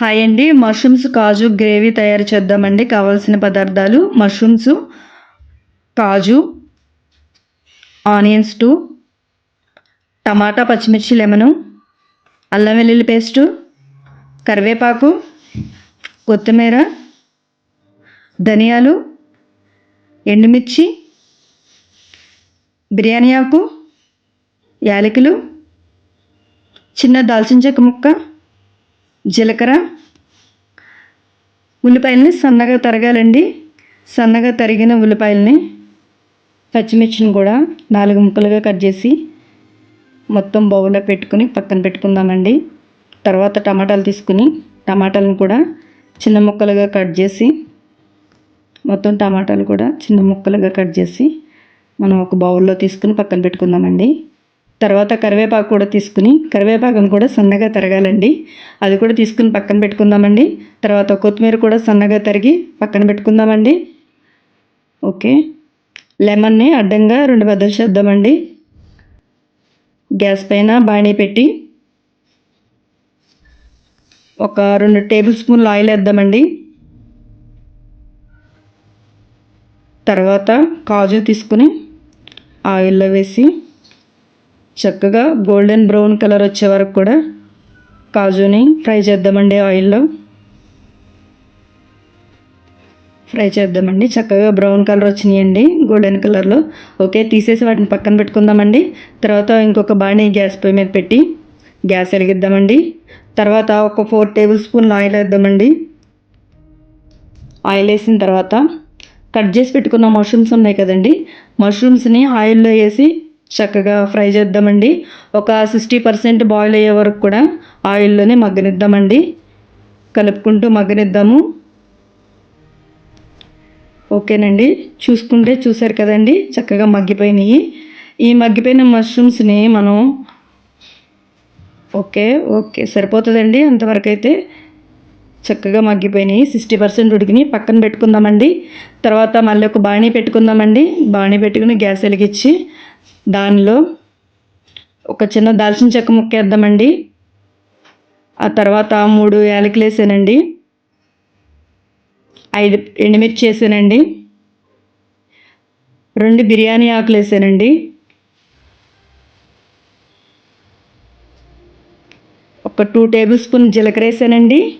Hi అండి mushrooms కాజు gravy తయారు చేద్దామండి. కావాల్సిన పదార్థాలు మష్రూమ్స్ కాజు ఆనియన్స్ టూ టమాటా పచ్చిమిర్చి లెమను అల్లం వెల్లుల్లి పేస్టు కరివేపాకు కొత్తిమీర ధనియాలు ఎండుమిర్చి బిర్యానీ ఆకు యాలకులు చిన్న దాల్చిన చెక్క ముక్క జీలకర్ర ఉల్లిపాయలని సన్నగా తరగాలండి. సన్నగా తరిగిన ఉల్లిపాయలని పచ్చిమిర్చిని కూడా నాలుగు ముక్కలుగా కట్ చేసి మొత్తం బౌల్లో పెట్టుకుని పక్కన పెట్టుకుందామండి. తర్వాత టమాటాలు తీసుకుని టమాటాలను కూడా చిన్న ముక్కలుగా కట్ చేసి మొత్తం టమాటాలు కూడా చిన్న ముక్కలుగా కట్ చేసి మనం ఒక బౌల్లో తీసుకుని పక్కన పెట్టుకుందామండి. తర్వాత కరివేపాకు కూడా తీసుకుని కరివేపాకును కూడా సన్నగా తరగాలండి. అది కూడా తీసుకుని పక్కన పెట్టుకుందామండి. తర్వాత కొత్తిమీర కూడా సన్నగా తరిగి పక్కన పెట్టుకుందామండి. ఓకే. లెమన్ని అడ్డంగా రెండు బద్దలు చేద్దామండి. గ్యాస్ పైన బాణీ పెట్టి ఒక రెండు టేబుల్ స్పూన్లు ఆయిల్ వేద్దామండి. తర్వాత కాజు తీసుకుని ఆయిల్లో వేసి చక్కగా గోల్డెన్ బ్రౌన్ కలర్ వచ్చే వరకు కూడా కాజుని ఫ్రై చేద్దామండి ఆయిల్లో. ఫ్రై చేద్దామండి. చక్కగా బ్రౌన్ కలర్ వచ్చినాయండి గోల్డెన్ కలర్లో. ఓకే తీసేసి వాటిని పక్కన పెట్టుకుందామండి. తర్వాత ఇంకొక బాణీ గ్యాస్ పొయ్యి మీద పెట్టి గ్యాస్ వెలిగిద్దామండి. తర్వాత ఒక ఫోర్ టేబుల్ స్పూన్ ఆయిల్ వేద్దామండి. ఆయిల్ వేసిన తర్వాత కట్ చేసి పెట్టుకున్న మష్రూమ్స్ ఉన్నాయి కదండి. మష్రూమ్స్ని ఆయిల్లో వేసి చక్కగా ఫ్రై చేద్దామండి. ఒక సిక్స్టీ పర్సెంట్ బాయిల్ అయ్యే వరకు కూడా ఆయిల్లోనే మగ్గనిద్దామండి. కలుపుకుంటూ మగ్గనిద్దాము. ఓకేనండి. చూసుకుంటే చూసారు కదండి చక్కగా మగ్గిపోయినాయి. ఈ మగ్గిపోయిన మష్రూమ్స్ని మనం ఓకే ఓకే సరిపోతుందండి అంతవరకు అయితే చక్కగా మగ్గిపోయినాయి. Sixty percent ఉడికినాయి. పక్కన పెట్టుకుందామండి. తర్వాత మళ్ళీ ఒక బాణీ పెట్టుకుందామండి. బాణీ పెట్టుకుని గ్యాస్ వెలిగించి దానిలో ఒక చిన్న దాల్చిన చెక్క ముక్క వేద్దామండి ఆ తర్వాత మూడు యాలకులు వేసానండి. ఐదు ఎండుమిర్చి వేసానండి. రెండు బిర్యానీ ఆకులు వేసానండి. ఒక టూ టేబుల్ స్పూన్ జీలకర్ర వేసానండి.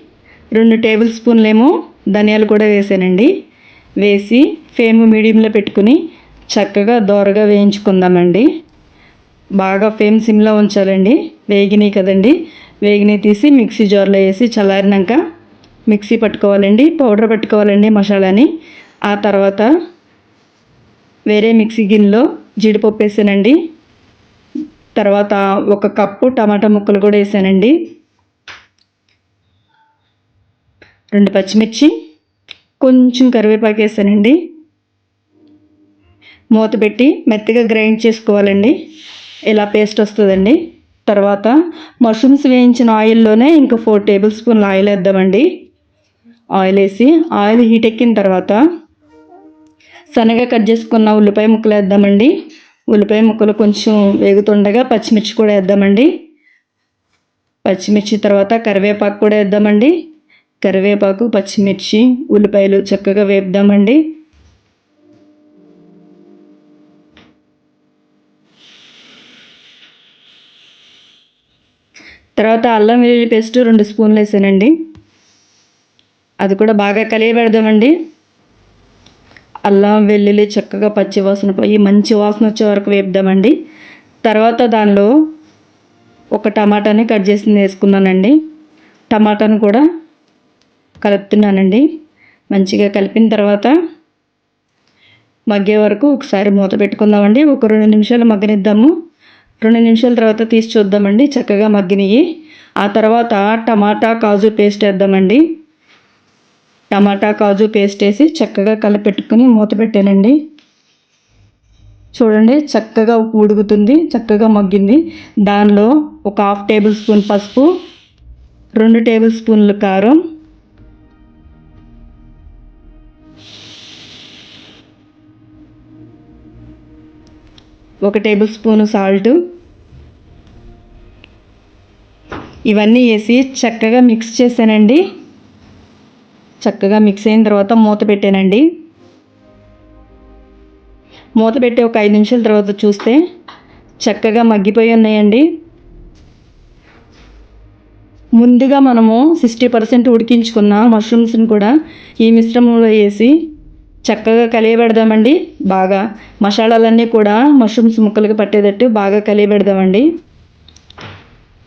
రెండు టేబుల్ స్పూన్లేమో ధనియాలు కూడా వేసానండి. వేసి ఫేమ్ మీడియంలో పెట్టుకుని చక్కగా దోరగా వేయించుకుందామండి. బాగా ఫేమ్ సిమ్లో ఉంచాలండి. వేగినాయి కదండి. వేగినాయి తీసి మిక్సీ జార్లో వేసి చల్లారినాక మిక్సీ పట్టుకోవాలండి. పౌడర్ పట్టుకోవాలండి మసాలాని. ఆ తర్వాత వేరే మిక్సీ గిన్నెలో జీడిపప్పు వేసానండి. తర్వాత ఒక కప్పు టమాటా ముక్కలు కూడా వేసానండి. రెండు పచ్చిమిర్చి కొంచెం కరివేపాకు వేసానండి. మూత పెట్టి మెత్తగా గ్రైండ్ చేసుకోవాలండి. ఇలా పేస్ట్ వస్తుందండి. తర్వాత మష్రూమ్స్ వేయించిన ఆయిల్లోనే ఇంకా ఫోర్ టేబుల్ స్పూన్లు ఆయిల్ వేద్దామండి. ఆయిల్ వేసి ఆయిల్ హీట్ ఎక్కిన తర్వాత సన్నగా కట్ చేసుకున్న ఉల్లిపాయ ముక్కలు వేద్దామండి. ఉల్లిపాయ ముక్కలు కొంచెం వేగుతుండగా పచ్చిమిర్చి కూడా వేద్దామండి. పచ్చిమిర్చి తర్వాత కరివేపాకు కూడా వేద్దామండి. కరివేపాకు పచ్చిమిర్చి ఉల్లిపాయలు చక్కగా వేపుదామండి. తర్వాత అల్లం వెల్లుల్లి పేస్ట్ రెండు స్పూన్లు వేసానండి. అది కూడా బాగా కలిగి పెడదామండి అల్లం వెల్లుల్లి చక్కగా పచ్చి వాసన పోయి మంచి వాసన వచ్చే వరకు వేపుదామండి. తర్వాత దానిలో ఒక టమాటాని కట్ చేసి వేసుకున్నానండి. టమాటాను కూడా కలుపుతున్నానండి. మంచిగా కలిపిన తర్వాత మగ్గే వరకు ఒకసారి మూత పెట్టుకుందామండి. ఒక రెండు నిమిషాలు మగ్గనిద్దాము. రెండు నిమిషాల తర్వాత తీసి చూద్దామండి. చక్కగా మగ్గినవి ఆ తర్వాత టమాటా కాజు పేస్ట్ వేద్దామండి. టమాటా కాజు పేస్ట్ వేసి చక్కగా కలపెట్టుకుని మూత పెట్టానండి. చూడండి చక్కగా ఉడుకుతుంది చక్కగా మగ్గింది. దానిలో ఒక హాఫ్ టేబుల్ స్పూన్ పసుపు రెండు టేబుల్ స్పూన్లు కారం ఒక టేబుల్ స్పూను సాల్ట్. ఇవన్నీ వేసి చక్కగా మిక్స్ చేశానండి. చక్కగా మిక్స్ అయిన తర్వాత మూత పెట్టానండి. మూత పెట్టి ఒక ఐదు నిమిషాల తర్వాత చూస్తే చక్కగా మగ్గిపోయి ఉన్నాయండి. ముందుగా మనము సిక్స్టీ పర్సెంట్ ఉడికించుకున్న మష్రూమ్స్ని కూడా ఈ మిశ్రమంలో వేసి చక్కగా కలియబెడదామండి. బాగా మసాలాలన్నీ కూడా మష్రూమ్స్ ముక్కలకి పట్టేటట్టు బాగా కలియబెడదామండి.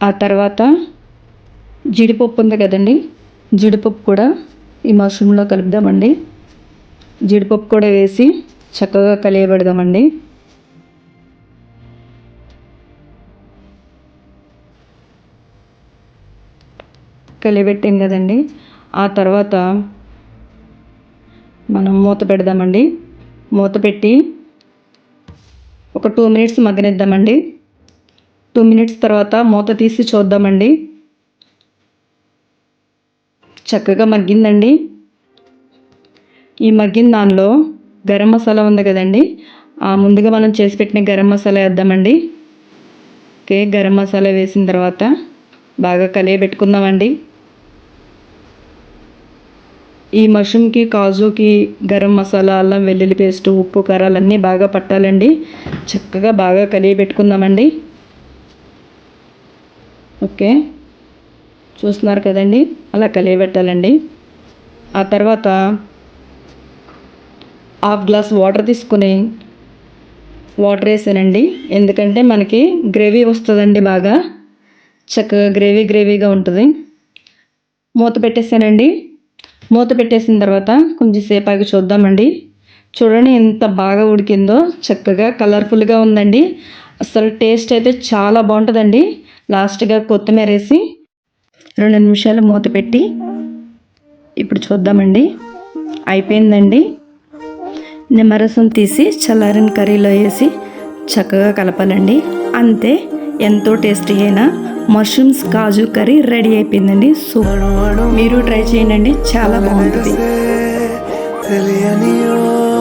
ఆ తర్వాత జీడిపప్పు ఉంది కదండి. జీడిపప్పు కూడా ఈ మష్రూమ్లో కలుపుదామండి. జీడిపప్పు కూడా వేసి చక్కగా కలియబెడదామండి. కలియబెట్టాం కదండి. ఆ తర్వాత మనం మూత పెడదామండి. మూత పెట్టి ఒక టూ మినిట్స్ మగ్గనిద్దామండి. టూ మినిట్స్ తర్వాత మూత తీసి చూద్దామండి. చక్కగా మగ్గిందండి. ఈ మగ్గిన దానిలో గరం మసాలా ఉంది కదండి. ముందుగా మనం చేసి పెట్టిన గరం మసాలా వేద్దామండి. ఓకే గరం మసాలా వేసిన తర్వాత బాగా కలియబెట్టుకుందామండి. ఈ మష్రూమ్కి కాజుకి గరం మసాలా అల్లం వెల్లుల్లి పేస్ట్ ఉప్పు కారాలు అన్నీ బాగా పట్టాలండి. చక్కగా బాగా కలిగి పెట్టుకుందామండి ఓకే. చూస్తున్నారు కదండి? అలా కలిగి పెట్టాలండి ఆ తర్వాత హాఫ్ గ్లాస్ వాటర్ తీసుకుని వాటర్ వేసానండి. ఎందుకంటే మనకి గ్రేవీ వస్తుందండి బాగా. చక్కగా గ్రేవీ గ్రేవీగా ఉంటుంది. మూత పెట్టేసానండి. మూత పెట్టేసిన తర్వాత కొంచెం సేపు ఆగి చూద్దామండి. చూడండి ఎంత బాగా ఉడికిందో. చక్కగా కలర్ఫుల్గా ఉందండి. అసలు టేస్ట్ అయితే చాలా బాగుంటుందండి. లాస్ట్గా కొత్తిమీర వేసి రెండు నిమిషాలు మూత పెట్టి ఇప్పుడు చూద్దామండి. అయిపోయిందండి. నిమ్మరసం తీసి చల్లారిన కర్రీలో వేసి చక్కగా కలపాలండి. అంతే ఎంతో టేస్టీ అయినా మష్రూమ్స్ కాజు కర్రీ రెడీ అయిపోయిందండి. సూపర్ మీరు ట్రై చేయండి. చాలా బాగుంటుంది. తెలియని ఓ